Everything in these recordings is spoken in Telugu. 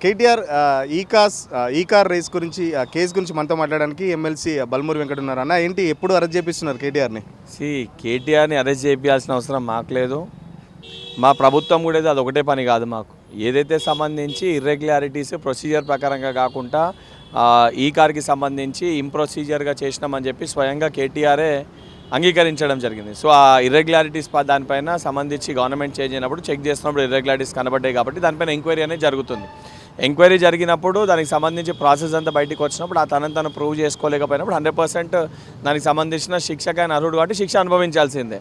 కేటీఆర్ ఈ కాస్ ఈ కార్ రేస్ గురించి ఆ కేసు గురించి మనతో మాట్లాడడానికి ఎమ్మెల్సీ బల్మూరి వెంకట ఉన్నారు అన్న. ఏంటి ఎప్పుడు అరెస్ట్ చేపిస్తున్నారు కేటీఆర్ని? సి కేటీఆర్ని అరెస్ట్ చేయాల్సిన అవసరం మాకు లేదు. మా ప్రభుత్వం కూడా అది ఒకటే పని కాదు మాకు. ఏదైతే సంబంధించి ఇర్రెగ్యులారిటీస్ ప్రొసీజర్ ప్రకారంగా కాకుండా ఈ కార్కి సంబంధించి ఇంప్రొసీజర్గా చేసినామని చెప్పి స్వయంగా కేటీఆరే అంగీకరించడం జరిగింది. సో ఆ ఇర్రెగ్యులారిటీస్ దానిపైన సంబంధించి గవర్నమెంట్ చేంజ్ అయినప్పుడు చెక్ చేసినప్పుడు ఇర్రెగ్యులారిటీస్ కనబడ్డాయి కాబట్టి దానిపైన ఎంక్వైరీ అనేది జరుగుతుంది. ఎంక్వైరీ జరిగినప్పుడు దానికి సంబంధించి ప్రాసెస్ అంతా బయటికి వచ్చినప్పుడు ఆ తనని తను ప్రూవ్ చేసుకోలేకపోయినప్పుడు హండ్రెడ్ పర్సెంట్ దానికి సంబంధించిన శిక్షక ఆయన అర్హుడు కాబట్టి శిక్ష అనుభవించాల్సిందే.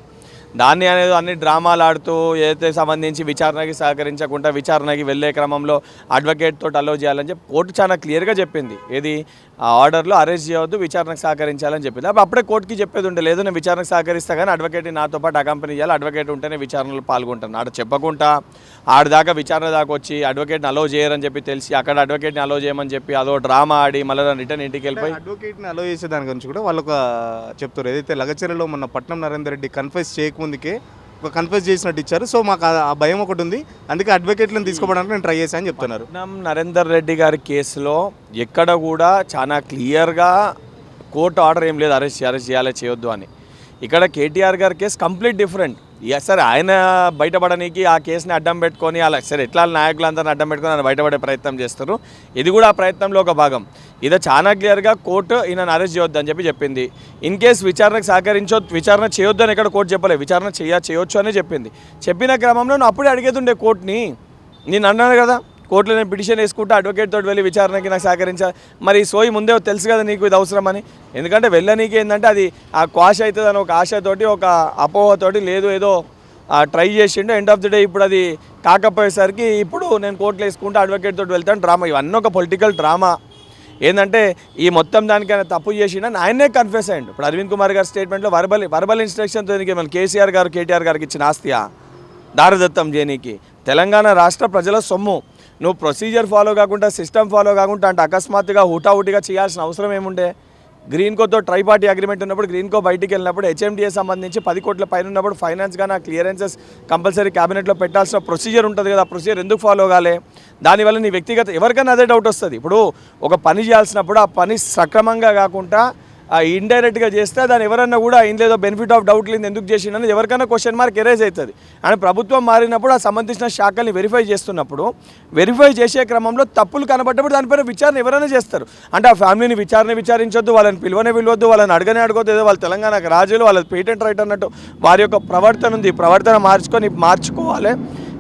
దాన్ని అనేది అన్ని డ్రామాలు ఆడుతూ ఏదైతే సంబంధించి విచారణకి సహకరించకుండా విచారణకి వెళ్ళే క్రమంలో అడ్వకేట్ తోటి అలో చేయాలని చెప్పి కోర్టు చాలా క్లియర్గా చెప్పింది. ఏది? ఆ ఆర్డర్లో అరెస్ట్ చేయవద్దు విచారణకు సహకరించాలని చెప్పింది. అప్పుడు అప్పుడే కోర్టుకి చెప్పేది ఉండే లేదు నేను విచారణకు సహకరిస్తా కానీ అడ్వకేట్ నాతో పాటు అకంపెనీ చేయాలి అడ్వకేట్ ఉంటేనే విచారణలో పాల్గొంటాను. ఆడ చెప్పకుండా ఆడ దాకా విచారణ దాకా వచ్చి అడ్వకేట్ని అలో చేయరని చెప్పి తెలిసి అక్కడ అడ్వకేట్ని అలో చేయమని చెప్పి అదో డ్రామా ఆడి మళ్ళీ రిటర్న్ ఇంటికి వెళ్ళిపోయి అడ్వకేట్ని అలో చేసే దాని గురించి కూడా వాళ్ళు ఒక చెప్తారు ఏదైతే లగచర్యలో మొన్న పట్నం నరేందర్ రెడ్డి కన్ఫెస్ చేయకముందుకే కన్ఫ్యూజ్ చేసినట్టు ఇచ్చారు. సో మాకు ఆ- భయం ఒకటి ఉంది. అందుకే అడ్వకేట్లను తీసుకోవడానికి నేను ట్రై చేశాను చెప్తున్నారు. నరేందర్ రెడ్డి గారి కేసులో ఎక్కడ కూడా చాలా క్లియర్గా కోర్టు ఆర్డర్ ఏం లేదు. అరెస్ట్ అరెస్ట్ చేయాలి చేయొద్దు అని. ఇక్కడ కేటీఆర్ గారి కేసు కంప్లీట్ డిఫరెంట్. ఎస్ సరే ఆయన బయటపడడానికి ఆ కేసుని అడ్డం పెట్టుకొని అలా సరే ఎట్లా నాయకులందరిని అడ్డం పెట్టుకొని ఆయన బయటపడే ప్రయత్నం చేస్తారు? ఇది కూడా ఆ ప్రయత్నంలో ఒక భాగం. ఇది చాలా క్లియర్గా కోర్టు ఈయనను అరెస్ట్ చేయొద్దు అని చెప్పి చెప్పింది. ఇన్ కేస్ విచారణకు సహకరించో విచారణ చేయొద్దు అని ఇక్కడ కోర్టు చెప్పలేదు విచారణ చేయ చేయొచ్చు అని చెప్పింది. చెప్పిన క్రమంలో నువ్వు అప్పుడే ఉండే కోర్టుని. నేను అన్నాను కదా కోర్టులో నేను పిటిషన్ వేసుకుంటే అడ్వకేట్ తోటి వెళ్ళి విచారణకి నాకు సహకరించాలి మరి ఈ సోయి ముందే తెలుసు కదా నీకు ఇది అవసరమని ఎందుకంటే వెళ్ళనీకి ఏంటంటే అది ఆ క్వాష్ అవుతుంది అని ఒక ఆశతోటి ఒక అపోహతోటి లేదు ఏదో ట్రై చేసిండు. ఎండ్ ఆఫ్ ది డే ఇప్పుడు అది కాకపోయేసరికి ఇప్పుడు నేను కోర్టులో వేసుకుంటే అడ్వకేట్ తోటి వెళ్తాను. డ్రామా ఇవన్నీ ఒక పొలిటికల్ డ్రామా. ఏంటంటే ఈ మొత్తం దానికైనా తప్పు చేసిండని ఆయనే కన్ఫ్యూస్ అయ్యండు. ఇప్పుడు అరవింద్ కుమార్ గారి స్టేట్మెంట్లో వర్బల్ వర్బల్ ఇన్స్ట్రక్షన్తో మన కేసీఆర్ గారు కేటీఆర్ గారికి ఇచ్చిన ఆస్తియా? దారదత్తం చేయనీకి తెలంగాణ రాష్ట్ర ప్రజల సొమ్ము. నువ్వు ప్రొసీజర్ ఫాలో కాకుండా సిస్టమ్ ఫాలో కాకుండా అంటే అకస్మాత్తుగా హుటాహుటిగా చేయాల్సిన అవసరం ఏముండే? గ్రీన్ కోతో ట్రై పార్టీ అగ్రిమెంట్ ఉన్నప్పుడు గ్రీన్ కో బయటికి వెళ్ళినప్పుడు హెచ్ఎండిఏ సంబంధించి పది కోట్ల పైన ఉన్నప్పుడు ఫైనాన్స్ కానీ ఆ క్లియరెన్సెస్ కంపల్సరీ క్యాబినెట్లో పెట్టాల్సిన ప్రొసీజర్ ఉంటుంది కదా ఆ ప్రొసీజర్ ఎందుకు ఫాలో కాలే? దానివల్ల నీ వ్యక్తిగత ఎవరికైనా అదే డౌట్ వస్తుంది. ఇప్పుడు ఒక పని చేయాల్సినప్పుడు ఆ పని సక్రమంగా కాకుండా ఇండైరెక్ట్గా చేస్తే దాని ఎవరన్నా కూడా ఇందులో బెనిఫిట్ ఆఫ్ డౌట్ లేదు ఎందుకు చేసిండని ఎవరికైనా క్వశ్చన్ మార్క్ ఎరేజ్ అవుతుంది. అండ్ ప్రభుత్వం మారినప్పుడు ఆ సంబంధించిన శాఖల్ని వెరిఫై చేస్తున్నప్పుడు వెరిఫై చేసే క్రమంలో తప్పులు కనబడ్డప్పుడు దానిపైన విచారణ ఎవరైనా చేస్తారు. అంటే ఆ ఫ్యామిలీని విచారణ విచారించొద్దు వాళ్ళని పిలువనే పిలవద్దు వాళ్ళని అడగనే అడగొద్దు ఏదో వాళ్ళు తెలంగాణకు రాజులు వాళ్ళ పేటెంట్ రైట్ అన్నట్టు వారి యొక్క ప్రవర్తన ఉంది. ప్రవర్తన మార్చుకొని మార్చుకోవాలి.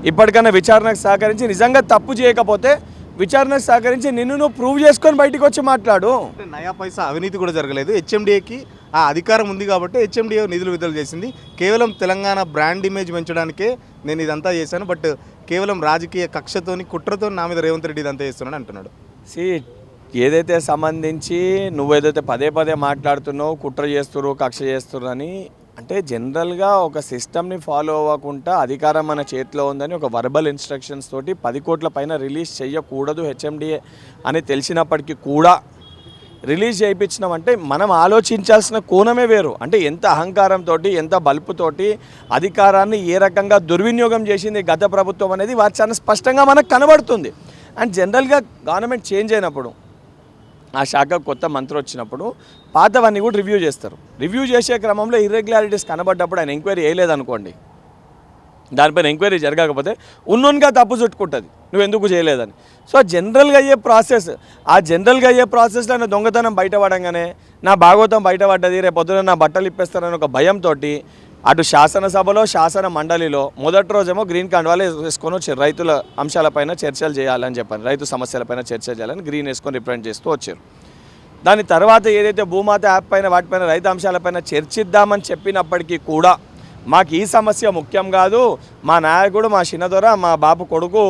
ఇప్పటికైనా విచారణకు సహకరించి నిజంగా తప్పు చేయకపోతే విచారణకు సహకరించి నిన్ను నువ్వు ప్రూవ్ చేసుకొని బయటికి వచ్చి మాట్లాడు. అంటే నయా పైసా అవినీతి కూడా జరగలేదు. హెచ్ఎండిఏకి ఆ అధికారం ఉంది కాబట్టి హెచ్ఎండిఏ నిధులు విడుదల చేసింది. కేవలం తెలంగాణ బ్రాండ్ ఇమేజ్ పెంచడానికే నేను ఇదంతా చేశాను. బట్ కేవలం రాజకీయ కక్షతోని కుట్రతో నా మీద రేవంత్ రెడ్డి ఇదంతా చేస్తున్నాడు అంటున్నాడు. సి ఏదైతే సంబంధించి నువ్వు ఏదైతే పదే పదే మాట్లాడుతున్నావు కుట్ర చేస్తున్నారు కక్ష చేస్తున్నారు అని అంటే జనరల్గా ఒక సిస్టమ్ని ఫాలో అవ్వకుండా అధికారం మన చేతిలో ఉందని ఒక వర్బల్ ఇన్స్ట్రక్షన్స్ తోటి పది కోట్ల పైన రిలీజ్ చేయకూడదు హెచ్ఎండిఏ అని తెలిసినప్పటికీ కూడా రిలీజ్ చేయించినామంటే మనం ఆలోచించాల్సిన కోణమే వేరు. అంటే ఎంత అహంకారంతో ఎంత బల్పుతోటి అధికారాన్ని ఏ రకంగా దుర్వినియోగం చేసింది గత ప్రభుత్వం అనేది వారు చాలా స్పష్టంగా మనకు కనబడుతుంది. అండ్ జనరల్గా గవర్నమెంట్ చేంజ్ అయినప్పుడు ఆ శాఖ కొత్త మంత్రి వచ్చినప్పుడు పాతవన్నీ కూడా రివ్యూ చేస్తారు. రివ్యూ చేసే క్రమంలో ఇర్రెగ్యులారిటీస్ కనబడ్డప్పుడు ఆయన ఎంక్వైరీ వేయలేదనుకోండి దానిపైన ఎంక్వైరీ జరగకపోతే ఉన్నోన్గా తప్పు చుట్టుకుంటుంది. నువ్వు ఎందుకు చేయలేదని. సో జనరల్గా అయ్యే ప్రాసెస్ ఆ జనరల్గా అయ్యే ప్రాసెస్లో నా దొంగతనం బయటపడంగానే నా భాగవతం బయటపడ్డది రేపు పొద్దున నా బట్టలు ఇప్పేస్తానని ఒక భయంతో అటు శాసనసభలో శాసన మండలిలో మొదటి రోజేమో గ్రీన్ కండువాలు వేసుకొని వచ్చారు రైతుల అంశాలపైన చర్చలు చేయాలని చెప్పాను రైతు సమస్యలపైన చర్చ చేయాలని గ్రీన్ వేసుకొని రిప్రజెంట్ చేస్తూ వచ్చారు. దాని తర్వాత ఏదైతే భూమాత యాప్ పైన వాటిపైన రైతు అంశాలపైన చర్చిద్దామని చెప్పినప్పటికీ కూడా మాకు ఈ సమస్య ముఖ్యం కాదు. మా నాయకుడు మా చిన్నదొర మా బాపు కొడుకు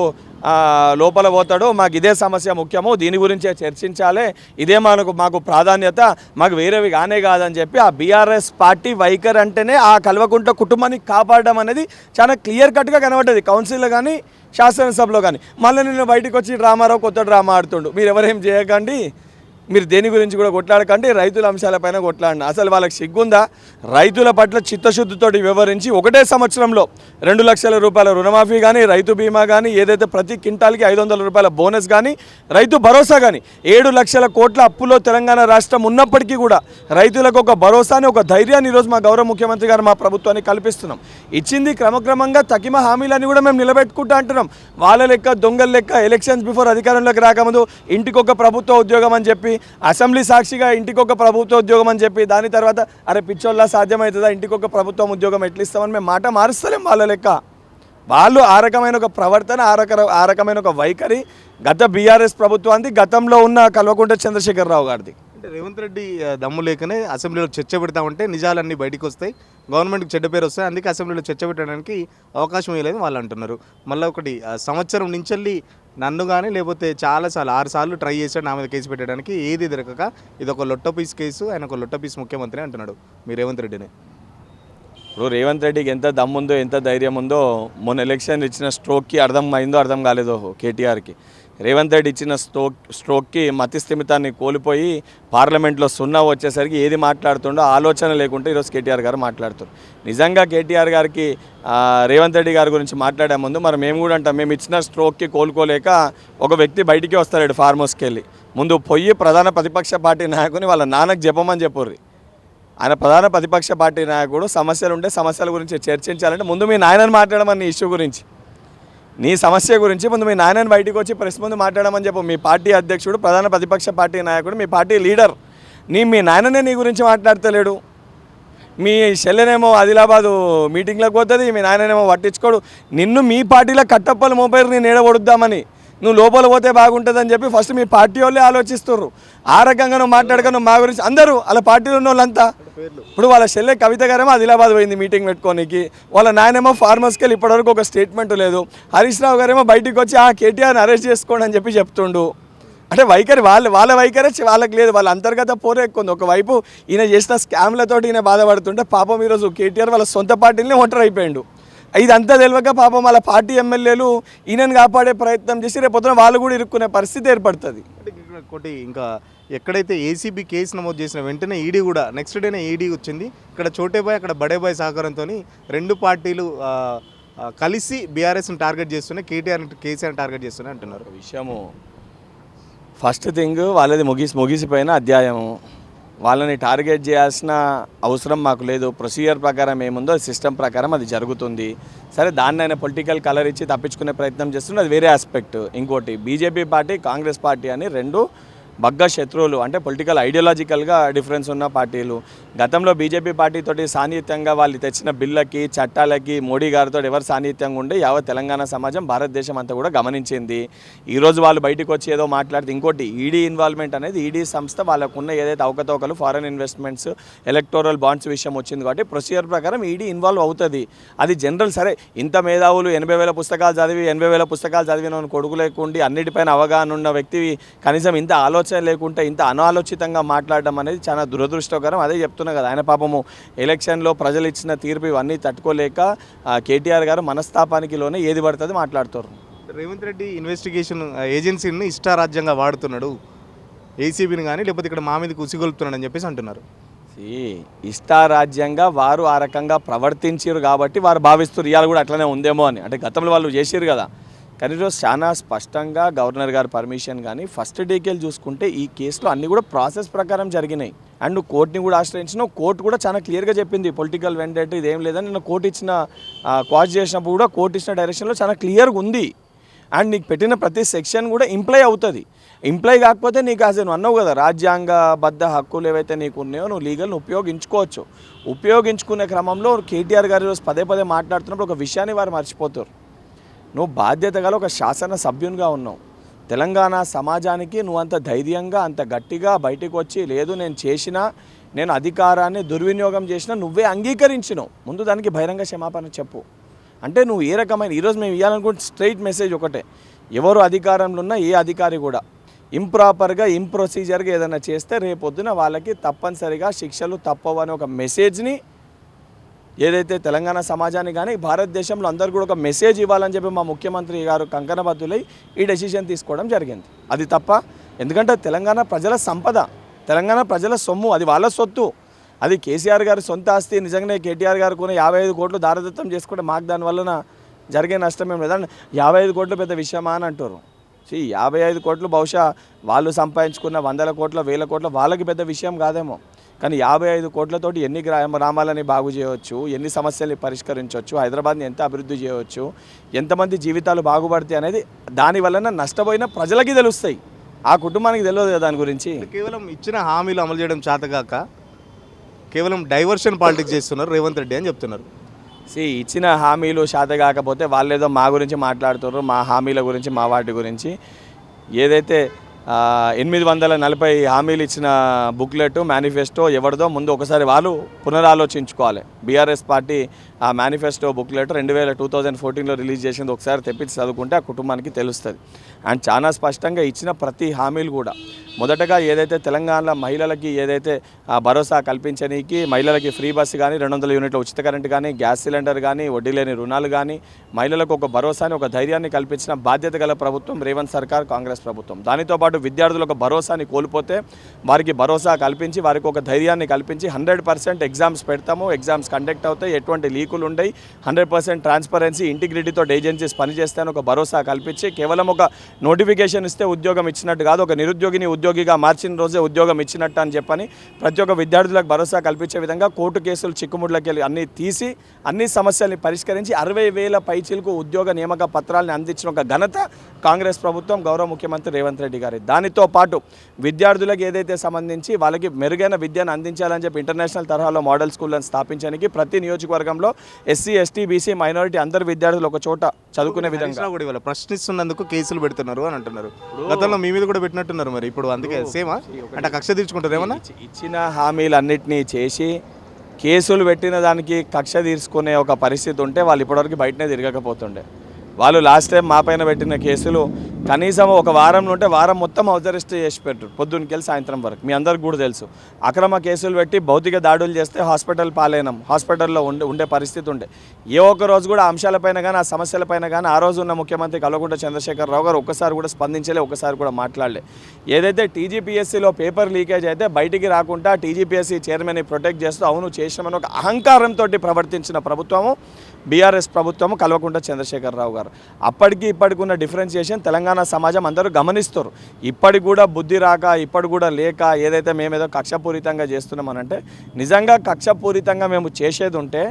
లోపల పోతాడు. మాకు ఇదే సమస్య ముఖ్యము. దీని గురించే చర్చించాలి. ఇదే మనకు మాకు ప్రాధాన్యత. మాకు వేరేవి కానే కాదని చెప్పి ఆ బీఆర్ఎస్ పార్టీ వైఖరి అంటేనే ఆ కల్వకుంట కుటుంబాన్ని కాపాడడం అనేది చాలా క్లియర్ కట్గా కనబడ్డది. కౌన్సిల్లో కానీ శాసనసభలో కానీ. మళ్ళీ నేను బయటకు వచ్చి డ్రామారావు కొత్త డ్రామా ఆడుతుండు. మీరు ఎవరేం చేయకండి? మీరు దేని గురించి కూడా కొట్లాడకండి రైతుల అంశాలపైన కొట్లాడిన అసలు వాళ్ళకి సిగ్గుందా? రైతుల పట్ల చిత్తశుద్ధితోటి వివరించి ఒకటే సంవత్సరంలో రెండు లక్షల రూపాయల రుణమాఫీ కానీ రైతు బీమా కానీ ఏదైతే ప్రతి క్వింటాల్కి ఐదు వందల రూపాయల బోనస్ కానీ రైతు భరోసా కానీ ఏడు లక్షల కోట్ల అప్పులో తెలంగాణ రాష్ట్రం ఉన్నప్పటికీ కూడా రైతులకు ఒక భరోసాని ఒక ధైర్యాన్ని ఈరోజు మా గౌరవ ముఖ్యమంత్రి గారు మా ప్రభుత్వానికి కల్పిస్తున్నాం. ఇచ్చింది క్రమక్రమంగా తగిమ హామీలని కూడా మేము నిలబెట్టుకుంటా అంటున్నాం. వాళ్ళ లెక్క దొంగల లెక్క ఎలక్షన్స్ బిఫోర్ అధికారంలోకి రాకముందు ఇంటికొక ప్రభుత్వ ఉద్యోగం అని చెప్పి అసెంబ్లీ సాక్షిగా ఇంటికొక ప్రభుత్వ ఉద్యోగం అని చెప్పి దాని తర్వాత అరే పిచ్చోళ్ళ సాధ్యమవుతుందా ఇంటికొక ప్రభుత్వం ఉద్యోగం ఎట్లా ఇస్తామని మేము మాట మారుస్తలేం వాళ్ళ లెక్క. వాళ్ళు ఆ రకమైన ఒక ప్రవర్తన ఆ రక ఆ రకమైన ఒక వైఖరి గత బీఆర్ఎస్ ప్రభుత్వానికి గతంలో ఉన్న కల్వకుంట చంద్రశేఖరరావు గారిది. అంటే రేవంత్ రెడ్డి దమ్ము లేకనే అసెంబ్లీలో చర్చ పెడతామంటే నిజాలన్నీ బయటకు వస్తాయి గవర్నమెంట్కి చెడ్డ పేరు వస్తాయి. అందుకే అసెంబ్లీలో చర్చ పెట్టడానికి అవకాశం ఇవ్వలేదు వాళ్ళు అంటున్నారు. మళ్ళీ ఒకటి సంవత్సరం నుంచి నన్ను కానీ లేకపోతే చాలాసార్లు ఆరు సార్లు ట్రై చేశాడు నా మీద కేసు పెట్టడానికి. ఏది దొరకక ఇది ఒక లొట్ట పీస్ కేసు ఆయన ఒక లొట్ట పీస్ ముఖ్యమంత్రి అంటున్నాడు. మీ రేవంత్ రెడ్డిని. ఇప్పుడు రేవంత్ రెడ్డికి ఎంత దమ్ముందో ఎంత ధైర్యం ఉందో మొన్న ఎలక్షన్ ఇచ్చిన స్ట్రోక్కి అర్థం అయిందో అర్థం కాలేదో కేటీఆర్కి. రేవంత్ రెడ్డి ఇచ్చిన స్ట్రోక్ స్ట్రోక్కి మతి స్థిమితాన్ని కోల్పోయి పార్లమెంట్లో సున్నా వచ్చేసరికి ఏది మాట్లాడుతుండో ఆలోచన లేకుంటే ఈరోజు కేటీఆర్ గారు మాట్లాడుతారు నిజంగా కేటీఆర్ గారికి రేవంత్ రెడ్డి గారి గురించి మాట్లాడే ముందు మరి మేము కూడా అంటాం మేము ఇచ్చిన స్ట్రోక్కి కోలుకోలేక ఒక వ్యక్తి బయటికి వస్తాడు ఫార్మర్స్కి వెళ్ళి. ముందు పొయ్యి ప్రధాన ప్రతిపక్ష పార్టీ నాయకుని వాళ్ళ నాన్నకు చెప్పమని చెప్పుర్రి. ఆయన ప్రధాన ప్రతిపక్ష పార్టీ నాయకుడు సమస్యలు ఉంటే సమస్యల గురించి చర్చించాలంటే ముందు మీ నాయనని మాట్లాడమని ఇష్యూ గురించి. నీ సమస్య గురించి ముందు మీ నాయనని బయటికి వచ్చి ప్రెస్ ముందు మాట్లాడమని చెప్పు. మీ పార్టీ అధ్యక్షుడు ప్రధాన ప్రతిపక్ష పార్టీ నాయకుడు మీ పార్టీ లీడర్. నీ మీ నాయననే నీ గురించి మాట్లాడతలేడు. మీ చెల్లెనేమో ఆదిలాబాదు మీటింగ్లకు పోతుంది మీ నాయననేమో పట్టించుకోడు. నిన్ను మీ పార్టీలో కట్టప్పలు మోపేరు నేను ఏడబొడుద్దామని నువ్వు లోపల పోతే బాగుంటుందని చెప్పి ఫస్ట్ మీ పార్టీ వాళ్ళే ఆలోచిస్తున్నారు ఆ రకంగా నువ్వు మాట్లాడక నువ్వు మా గురించి అందరూ వాళ్ళ పార్టీలో ఉన్న వాళ్ళంతా ఇప్పుడు వాళ్ళ చెల్లె కవిత గారేమో ఆదిలాబాద్ పోయింది మీటింగ్ పెట్టుకోనికి. వాళ్ళ నాయనేమో ఫార్మర్స్కి వెళ్ళి ఇప్పటివరకు ఒక స్టేట్మెంట్ లేదు. హరీష్ రావు గారేమో బయటికి వచ్చి ఆ కేటీఆర్ని అరెస్ట్ చేసుకోండి అని చెప్పి చెప్తుండు. అంటే వైఖరి వాళ్ళ వాళ్ళ వైఖరి వాళ్ళకి లేదు. వాళ్ళ అంతర్గత పోరే ఎక్కువ ఒకవైపు ఈయన చేసిన స్కామ్లతోటి ఈయన బాధపడుతుంటే పాపం ఈరోజు కేటీఆర్ వాళ్ళ సొంత పార్టీని ఒంటరి అయిపోయాడు. ఇదంతా తెలియక పాపం వాళ్ళ పార్టీ ఎమ్మెల్యేలు ఈయనను కాపాడే ప్రయత్నం చేసి రేపు పొద్దున వాళ్ళు కూడా ఇరుక్కునే పరిస్థితి ఏర్పడుతుంది. అంటే ఇంకా ఎక్కడైతే ఏసీబీ కేసు నమోదు చేసిన వెంటనే ఈడీ కూడా నెక్స్ట్ డేనే ఈడీ వచ్చింది. ఇక్కడ చోటేబాయ్ అక్కడ బడేబాయ్ సహకారంతో రెండు పార్టీలు కలిసి బీఆర్ఎస్ని టార్గెట్ చేస్తున్నాయి. కేటీఆర్ కేసీఆర్ టార్గెట్ చేస్తున్నాయి అంటున్నారు. విషయము. ఫస్ట్ థింగ్ వాళ్ళది ముగిసి ముగిసిపోయిన అధ్యాయము. వాళ్ళని టార్గెట్ చేయాల్సిన అవసరం మాకు లేదు. ప్రొసీజర్ ప్రకారం ఏముందో సిస్టమ్ ప్రకారం అది జరుగుతుంది. సరే దాన్ని ఆయన పొలిటికల్ కలర్ ఇచ్చి తప్పించుకునే ప్రయత్నం చేస్తుంది అది వేరే ఆస్పెక్ట్. ఇంకోటి బీజేపీ పార్టీ కాంగ్రెస్ పార్టీ అని రెండు బగ్గ శత్రువులు అంటే పొలిటికల్ ఐడియాలజికల్గా డిఫరెన్స్ ఉన్న పార్టీలు. గతంలో బీజేపీ పార్టీతోటి సాన్నిహిత్యంగా వాళ్ళు తెచ్చిన బిల్లకి చట్టాలకి మోడీ గారితో ఎవరు సాన్నిహిత్యంగా ఉండే యావత్ తెలంగాణ సమాజం భారతదేశం అంతా కూడా గమనించింది. ఈరోజు వాళ్ళు బయటకు వచ్చి ఏదో మాట్లాడితే ఇంకోటి ఈడీ ఇన్వాల్వ్మెంట్ అనేది ఈడీ సంస్థ వాళ్ళకున్న ఏదైతే అవకతవకలు ఫారెన్ ఇన్వెస్ట్మెంట్స్ ఎలక్టోరల్ బాండ్స్ విషయం వచ్చింది కాబట్టి ప్రొసీజర్ ప్రకారం ఈడీ ఇన్వాల్వ్ అవుతుంది. అది జనరల్ సరే. ఇంత మేధావులు ఎనభై వేల పుస్తకాలు చదివి ఎనభై వేల పుస్తకాలు చదివిన కొడుకు లేకుండా అన్నిటిపైన అవగాహన ఉన్న వ్యక్తి కనీసం ఇంత ఆలోచన లేకుంటే ఇంత అనాలోచితంగా మాట్లాడడం అనేది చాలా దురదృష్టకరం. అదే చెప్తున్నా కదా ఆయన పాపము ఎలక్షన్లో ప్రజలు ఇచ్చిన తీర్పు ఇవన్నీ తట్టుకోలేక కేటీఆర్ గారు మనస్తాపానికి లోనే ఏది పడుతుంది మాట్లాడుతారు. రేవంత్ రెడ్డి ఇన్వెస్టిగేషన్ ఏజెన్సీని ఇష్టారాజ్యంగా వాడుతున్నాడు. ఏసీబీని కానీ లేకపోతే ఇక్కడ మా మీదకి ఉసిగొలుపుతున్నాడు అని చెప్పేసి అంటున్నారు. ఇష్టారాజ్యంగా వారు ఆ రకంగా ప్రవర్తించారు కాబట్టి వారు భావిస్తారు ఇవాళ కూడా అట్లనే ఉందేమో అని. అంటే గతంలో వాళ్ళు చేసారు కదా. కానీ ఈరోజు చాలా స్పష్టంగా గవర్నర్ గారి పర్మిషన్ కానీ ఫస్ట్ డేకెళ్ళి చూసుకుంటే ఈ కేసులో అన్నీ కూడా ప్రాసెస్ ప్రకారం జరిగినాయి. అండ్ నువ్వు కోర్టుని కూడా ఆశ్రయించిన కోర్టు కూడా చాలా క్లియర్గా చెప్పింది. పొలిటికల్ వెండేట్ ఇదేం లేదని నిన్న కోర్టు ఇచ్చిన క్వాష్ చేసినప్పుడు కూడా కోర్టు ఇచ్చిన డైరెక్షన్లో చాలా క్లియర్గా ఉంది. అండ్ నీకు పెట్టిన ప్రతి సెక్షన్ కూడా ఇంప్లై అవుతుంది. ఇంప్లై కాకపోతే నీకు అసలు నువ్వు అన్నావు కదా రాజ్యాంగబద్ధ హక్కులు ఏవైతే నీకు ఉన్నాయో నువ్వు లీగల్ని ఉపయోగించుకోవచ్చు. ఉపయోగించుకునే క్రమంలో కేటీఆర్ గారు పదే పదే మాట్లాడుతున్నప్పుడు ఒక విషయాన్ని వారు మర్చిపోతారు. నువ్వు బాధ్యత గల ఒక శాసన సభ్యునిగా ఉన్నావు. తెలంగాణ సమాజానికి నువ్వు అంత ధైర్యంగా అంత గట్టిగా బయటికి వచ్చి లేదు నేను చేసినా నేను అధికారాన్ని దుర్వినియోగం చేసినా నువ్వే అంగీకరించినావు. ముందు దానికి బహిరంగ క్షమాపణ చెప్పు. అంటే నువ్వు ఏ రకమైన ఈరోజు మేము ఇవ్వాలనుకుంటే స్ట్రైట్ మెసేజ్ ఒకటే. ఎవరు అధికారంలో ఉన్నా ఏ అధికారి కూడా. ఇంప్రాపర్గా ఇంప్రొసీజర్గా ఏదైనా చేస్తే రేపొద్దున వాళ్ళకి తప్పనిసరిగా శిక్షలు తప్పవని ఒక మెసేజ్ని ఏదైతే తెలంగాణ సమాజానికి కానీ భారతదేశంలో అందరు కూడా ఒక మెసేజ్ ఇవ్వాలని చెప్పి మా ముఖ్యమంత్రి గారు కంకణబద్దులై ఈ డెసిషన్ తీసుకోవడం జరిగింది. అది తప్ప ఎందుకంటే తెలంగాణ ప్రజల సంపద తెలంగాణ ప్రజల సొమ్ము అది వాళ్ళ సొత్తు. అది కేసీఆర్ గారి సొంత ఆస్తి నిజంగానే కేటీఆర్ గారు కొన్ని యాభై ఐదు కోట్లు దారదత్తం చేసుకుంటే మాకు దాని వలన జరిగే నష్టం ఏం లేదండి యాభై ఐదు కోట్లు పెద్ద విషయమా అని అంటారు. ఈ యాభై ఐదు కోట్లు బహుశా వాళ్ళు సంపాదించుకున్న వందల కోట్ల వేల కోట్ల వాళ్ళకి పెద్ద విషయం కాదేమో. కానీ యాభై ఐదు కోట్లతోటి ఎన్ని గ్రామ గ్రామాలని బాగు చేయవచ్చు ఎన్ని సమస్యల్ని పరిష్కరించవచ్చు హైదరాబాద్ని ఎంత అభివృద్ధి చేయవచ్చు ఎంతమంది జీవితాలు బాగుపడతాయి అనేది దాని వలన నష్టపోయిన ప్రజలకి తెలుస్తాయి. ఆ కుటుంబానికి తెలియదు దాని గురించి? కేవలం ఇచ్చిన హామీలు అమలు చేయడం చేతగాక కేవలం డైవర్షన్ పాలిటిక్స్ చేస్తున్నారు రేవంత్ రెడ్డి అని చెప్తున్నారు. సి ఇచ్చిన హామీలు శాత కాకపోతే వాళ్ళేదో మా గురించి మాట్లాడుతున్నారు మా హామీల గురించి మా వాటి గురించి. ఏదైతే ఎనిమిది వందల నలభై హామీలు ఇచ్చిన బుక్లెట్ మేనిఫెస్టో ఎవరిదో ముందు ఒకసారి వాళ్ళు పునరాలోచించుకోవాలి. బీఆర్ఎస్ పార్టీ ఆ మేనిఫెస్టో బుక్లెట్ రెండు వేల టూ థౌజండ్ ఫోర్టీన్లో రిలీజ్ చేసింది ఒకసారి తెప్పించి చదువుకుంటే ఆ కుటుంబానికి తెలుస్తుంది. అండ్ చాలా స్పష్టంగా ఇచ్చిన ప్రతి హామీలు కూడా మొదటగా ఏదైతే తెలంగాణలో మహిళలకి ఏదైతే ఆ భరోసా కల్పించడానికి మహిళలకి ఫ్రీ బస్సు కానీ రెండు వందల యూనిట్ల ఉచిత కరెంట్ కానీ గ్యాస్ సిలిండర్ కానీ వడ్డీ లేని రుణాలు కానీ మహిళలకు ఒక భరోసాని ఒక ధైర్యాన్ని కల్పించిన బాధ్యత గల ప్రభుత్వం రేవంత్ సర్కార్ కాంగ్రెస్ ప్రభుత్వం. దానితో పాటు విద్యార్థులు ఒక భరోసాని కోల్పోతే వారికి భరోసా కల్పించి వారికి ఒక ధైర్యాన్ని కల్పించి హండ్రెడ్ పర్సెంట్ ఎగ్జామ్స్ పెడతాము. ఎగ్జామ్స్ కండక్ట్ అవుతాయి. ఎటువంటి లీకులు ఉండయి. హండ్రెడ్ పర్సెంట్ ట్రాన్స్పరెన్సీ ఇంటిగ్రిటీతో ఏజెన్సీస్ పనిచేస్తాయని ఒక భరోసా కల్పించి కేవలం ఒక నోటిఫికేషన్ ఇస్తే ఉద్యోగం ఇచ్చినట్టు కాదు ఒక నిరుద్యోగిని ఉద్యోగిగా మార్చిన రోజే ఉద్యోగం ఇచ్చినట్టు అని చెప్పని ప్రతి ఒక్క విద్యార్థులకు భరోసా కల్పించే విధంగా కోర్టు కేసులు చిక్కుముడ్లకి వెళ్ళి అన్ని తీసి అన్ని సమస్యల్ని పరిష్కరించి అరవై వేల పైచీలకు ఉద్యోగ నియామక పత్రాలను అందించిన ఒక ఘనత కాంగ్రెస్ ప్రభుత్వం గౌరవ ముఖ్యమంత్రి రేవంత్ రెడ్డి గారి. దానితో పాటు విద్యార్థులకు ఏదైతే సంబంధించి వాళ్ళకి మెరుగైన విద్యను అందించాలని చెప్పి ఇంటర్నేషనల్ తరహాలో మోడల్ స్కూళ్ళను స్థాపించడానికి ప్రతి నియోజకవర్గంలో ఎస్సీ ఎస్టీ బీసీ మైనారిటీ అందరు విద్యార్థులు ఒక చోట చదువుకునే విధంగా. కూడా ఇవాళ ప్రశ్నిస్తున్నందుకు కేసులు పెడుతున్నారు అని అంటున్నారు. గతంలో మీ మీద కూడా పెట్టినట్టున్నారు మరి ఇప్పుడు అందుకే సేమా? అంటే కక్ష తీర్చుకుంటారు ఏమన్నా? ఇచ్చి- ఇచ్చిన హామీలన్నింటినీ చేసి కేసులు పెట్టిన దానికి కక్ష తీర్చుకునే ఒక పరిస్థితి ఉంటే వాళ్ళు ఇప్పటివరకు బయటనే తిరగకపోతుండే. వాళ్ళు లాస్ట్ టైం మా పైన పెట్టిన కేసులు కనీసం ఒక వారం ఉంటే వారం మొత్తం హౌస్ చేసి పెట్టారు పొద్దున్నకెళ్ళి సాయంత్రం వరకు. మీ అందరికి కూడా తెలుసు. అక్రమ కేసులు పెట్టి భౌతిక దాడులు చేస్తే హాస్పిటల్ పాలైనం. హాస్పిటల్లో ఉండే ఉండే పరిస్థితి ఉండే. ఏ ఒక్క రోజు కూడా అంశాలపైన కానీ ఆ సమస్యలపైన కానీ ఆ రోజు ఉన్న ముఖ్యమంత్రి కల్వకుంట్ల చంద్రశేఖరరావు గారు ఒక్కసారి కూడా స్పందించలే ఒక్కసారి కూడా మాట్లాడలే. ఏదైతే టీజీపీఎస్సీలో పేపర్ లీకేజ్ అయితే బయటికి రాకుండా టీజీపీఎస్సీ చైర్మన్ని ప్రొటెక్ట్ చేస్తూ అవును చేసినామని ఒక అహంకారంతో ప్రవర్తించిన ప్రభుత్వము బీఆర్ఎస్ ప్రభుత్వము కల్వకుంట్ల చంద్రశేఖరరావు గారు. అప్పటికి ఇప్పటికి ఉన్న డిఫరెన్షియేషన్ తెలంగాణ సమాజం అందరూ గమనిస్తారు. ఇప్పటికి కూడా బుద్ధి రాక ఇప్పటికి కూడా లేక ఏదైతే మేము ఏదో కక్షపూరితంగా చేస్తున్నామనంటే నిజంగా కక్షపూరితంగా మేము చేసేది ఉంటే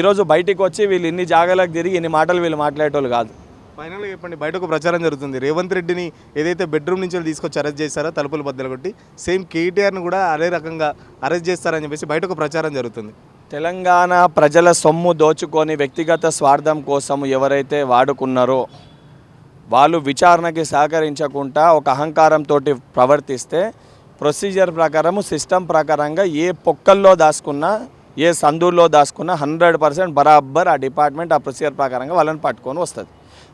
ఈరోజు బయటికి వచ్చి వీళ్ళు ఇన్ని జాగాలకు తిరిగి ఇన్ని మాటలు వీళ్ళు మాట్లాడేటోళ్ళు కాదు. ఫైనల్గా చెప్పండి బయటకు ప్రచారం జరుగుతుంది. రేవంత్ రెడ్డిని ఏదైతే బెడ్రూమ్ నుంచి తీసుకొచ్చి అరెస్ట్ చేశారో తలుపులు బద్దలు కొట్టి సేమ్ కేటీఆర్ని కూడా అదే రకంగా అరెస్ట్ చేస్తారని చెప్పేసి బయటకు ప్రచారం జరుగుతుంది. తెలంగాణ ప్రజల సొమ్ము దోచుకొని వ్యక్తిగత స్వార్థం కోసం ఎవరైతే వాడుకున్నారో వాళ్ళు విచారణకి సహకరించకుండా ఒక అహంకారంతో ప్రవర్తిస్తే ప్రొసీజర్ ప్రకారము సిస్టమ్ ప్రకారంగా ఏ పొక్కల్లో దాచుకున్నా ఏ సందుల్లో దాచుకున్నా హండ్రెడ్ పర్సెంట్ బరాబర్ ఆ డిపార్ట్మెంట్ ఆ ప్రొసీజర్ ప్రకారంగా వాళ్ళని పట్టుకొని వస్తుంది.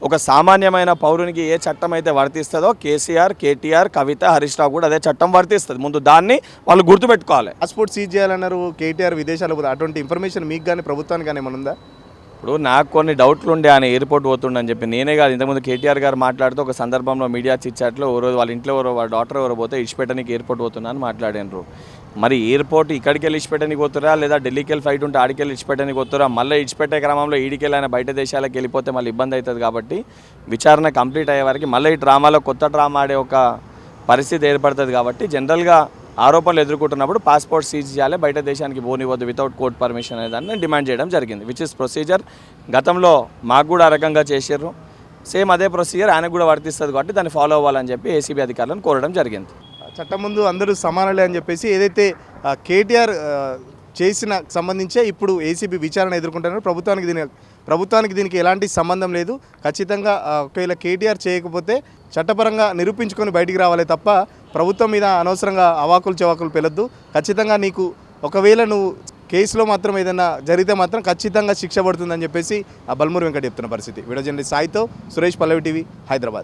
ఒక సామాన్యమైన పౌరునికి ఏ చట్టం అయితే వర్తిస్తుందో కేసీఆర్ కేటీఆర్ కవిత హరీష్ రావు కూడా అదే చట్టం వర్తిస్తుంది. ముందు దాన్ని వాళ్ళు గుర్తుపెట్టుకోవాలి. పాస్పోర్ట్ సీజ్ చేయాలన్నారు కేటీఆర్ విదేశాలకు పోతే అటువంటి ఇన్ఫర్మేషన్ మీకు కానీ ప్రభుత్వానికి కానీ ఏమైనా ఉందా? ఇప్పుడు నాకు కొన్ని డౌట్లు ఉండే ఆయన ఎయిర్పోర్ట్ పోతుండని చెప్పి నేనే కాదు ఇంతకుముందు కేటీఆర్ గారు మాట్లాడుతూ ఒక సందర్భంలో మీడియా చిచ్చాట్లో ఓ రోజు వాళ్ళ ఇంట్లో ఎవరో వాళ్ళ డాక్టర్ ఎవరో పోతే ఇచ్చిపెట్టడానికి ఎయిర్పోర్ట్ పోతున్నా అని మాట్లాడినారు. మరి ఎయిర్పోర్ట్ ఇక్కడికి వెళ్ళి ఇచ్చిపెట్టడానికి పోతురా లేదా ఢిల్లీకి వెళ్ళి ఫ్లైట్ ఉంటే ఆడికి వెళ్ళి ఇచ్చిపెట్టడానికి పోతురా మళ్ళీ ఇచ్చిపెట్టే క్రమంలో ఈడికి వెళ్ళి బయట దేశాలకు వెళ్ళిపోతే మళ్ళీ ఇబ్బంది అవుతుంది కాబట్టి విచారణ కంప్లీట్ అయ్యే వరకు మళ్ళీ ఈ డ్రామాలో కొత్త డ్రామా ఆడే ఒక పరిస్థితి ఏర్పడుతుంది కాబట్టి జనరల్గా ఆరోపణలు ఎదుర్కొంటున్నప్పుడు పాస్పోర్ట్ సీజ్ చేయాలి బయట దేశానికి పోనివ్వద్దు వితౌట్ కోర్ట్ పర్మిషన్ అనే దాన్ని డిమాండ్ చేయడం జరిగింది విచ్ ఇస్ ప్రొసీజర్ గతంలో మాకు కూడా ఆ రకంగా చేశారు సేమ్ అదే ప్రొసీజర్ ఆయనకు కూడా వర్తిస్తుంది కాబట్టి దాన్ని ఫాలో అవ్వాలని చెప్పి ఏసీబీ అధికారులను కోరడం జరిగింది. చట్టం ముందు అందరూ సమానలే అని చెప్పేసి ఏదైతే కేటీఆర్ చేసిన సంబంధించే ఇప్పుడు ఏసీబీ విచారణ ఎదుర్కొంటున్నారు. ప్రభుత్వానికి దీని ప్రభుత్వానికి దీనికి ఎలాంటి సంబంధం లేదు. ఖచ్చితంగా ఒకవేళ కేటీఆర్ చేయకపోతే చట్టపరంగా నిరూపించుకొని బయటికి రావాలి తప్ప ప్రభుత్వం మీద అనవసరంగా అవాకులు చెవాకులు పెలొద్దు. ఖచ్చితంగా నీకు ఒకవేళ నువ్వు కేసులో మాత్రం ఏదైనా జరిగితే మాత్రం ఖచ్చితంగా శిక్ష పడుతుందని చెప్పేసి ఆ బల్మూరి వెంకట చెప్తున్న పరిస్థితి. వీడియో జర్నలిస్ట్ సాయితో సురేష్ పల్లవి టీవీ హైదరాబాద్.